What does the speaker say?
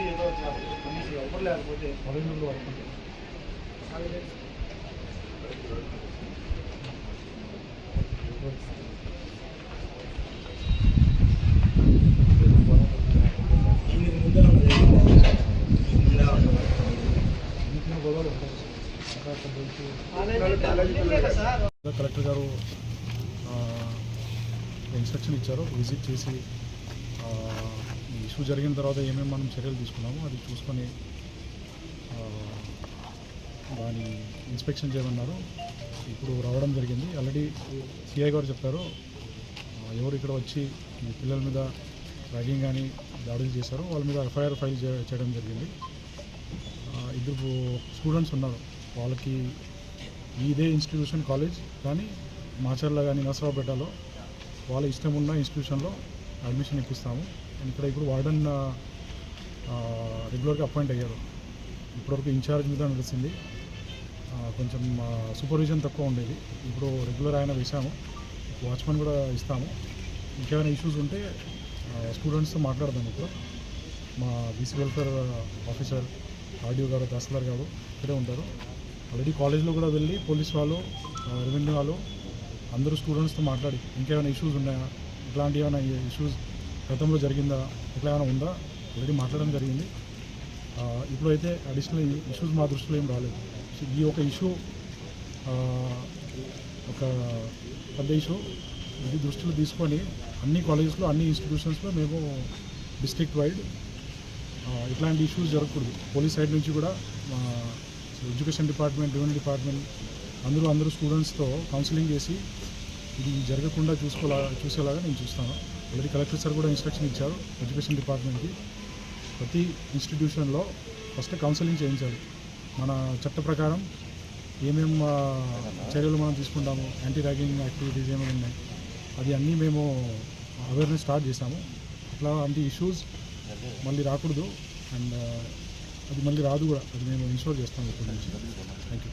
చేసి ఏదో కనీసం ఎవరు లేకపోతే పదిహేను వరకు కలెక్టర్ గారు ఇన్స్ట్రక్షన్ ఇచ్చారు విజిట్ చేసి ఇష్యూ జరిగిన తర్వాత ఏమేమి మనం చర్యలు తీసుకున్నామో అది చూసుకొని దాని ఇన్స్పెక్షన్ చేయమన్నారు. ఇప్పుడు రావడం జరిగింది. ఆల్రెడీ సిఐ గారు చెప్పారు ఎవరు ఇక్కడ వచ్చి మీ పిల్లల మీద ర్యాగింగ్ కానీ దాడులు చేశారో వాళ్ళ మీద ఎఫ్ఐఆర్ ఫైల్ చేయడం జరిగింది. ఇద్దరు స్టూడెంట్స్ ఉన్నారు. వాళ్ళకి ఇదే ఇన్స్టిట్యూషన్ కాలేజ్ కానీ మాచర్ల కానీ నసరావుపేటలో వాళ్ళ ఇష్టం ఉన్న ఇన్స్టిట్యూషన్లో అడ్మిషన్ ఇప్పిస్తాము. ఇక్కడ ఇప్పుడు వార్డెన్ రెగ్యులర్గా అపాయింట్ అయ్యారు. ఇప్పటివరకు ఇన్ఛార్జ్ మీద నడిచింది. కొంచెం సూపర్విజన్ తక్కువ ఉండేది. ఇప్పుడు రెగ్యులర్ ఆయన వేసాము వాచ్మెన్ కూడా ఇస్తాము. ఇంకేమైనా ఇష్యూస్ ఉంటే స్టూడెంట్స్తో మాట్లాడదాం ఇప్పుడు. మా బీసీ వెల్ఫేర్ ఆఫీసర్ ఆర్డీఓ గారు తహసీల్దార్ గారు ఇక్కడే ఉంటారు. ఆల్రెడీ కాలేజ్లో కూడా వెళ్ళి పోలీస్ వాళ్ళు రెవెన్యూ వాళ్ళు అందరూ స్టూడెంట్స్తో మాట్లాడి ఇంకేమైనా ఇష్యూస్ ఉన్నాయా? ఇట్లాంటి ఏమైనా ఇష్యూస్ గతంలో జరిగిందా ఇట్లా ఏమైనా ఉందా? ఆల్రెడీ మాట్లాడడం జరిగింది. ఇప్పుడైతే అడిషనల్ ఇష్యూస్ మా దృష్టిలో ఏం రాలేదు. ఈ ఒక ఇష్యూ ఒక పెద్ద ఇష్యూ ఇది దృష్టిలో తీసుకొని అన్ని కాలేజెస్లో అన్ని ఇన్స్టిట్యూషన్స్లో మేము డిస్ట్రిక్ట్ వైడ్ ఇట్లాంటి ఇష్యూస్ జరగకూడదు. పోలీస్ సైడ్ నుంచి కూడా ఎడ్యుకేషన్ డిపార్ట్మెంట్ రెవెన్యూ డిపార్ట్మెంట్ అందరూ అందరూ స్టూడెంట్స్తో కౌన్సిలింగ్ చేసి ఇది జరగకుండా చూసుకోలా చూసేలాగా నేను చూస్తాను. ఆల్రెడీ కలెక్టర్ సార్ కూడా ఇన్స్ట్రక్షన్ ఇచ్చారు ఎడ్యుకేషన్ డిపార్ట్మెంట్కి ప్రతి ఇన్స్టిట్యూషన్లో ఫస్ట్ కౌన్సిలింగ్ చేయించాలి. మన చట్ట ప్రకారం ఏమేం చర్యలు మనం తీసుకుంటాము యాంటీ ర్యాగింగ్ యాక్టివిటీస్ ఏమైనా ఉన్నాయి అది అన్నీ మేము అవేర్నెస్ స్టార్ట్ చేసాము అంటే ఇష్యూస్ మళ్ళీ రాకూడదు. అండ్ అది మళ్ళీ రాదు కూడా. అది మేము ఇన్షూర్ చేస్తాం ఇప్పటి నుంచి థ్యాంక్ యూ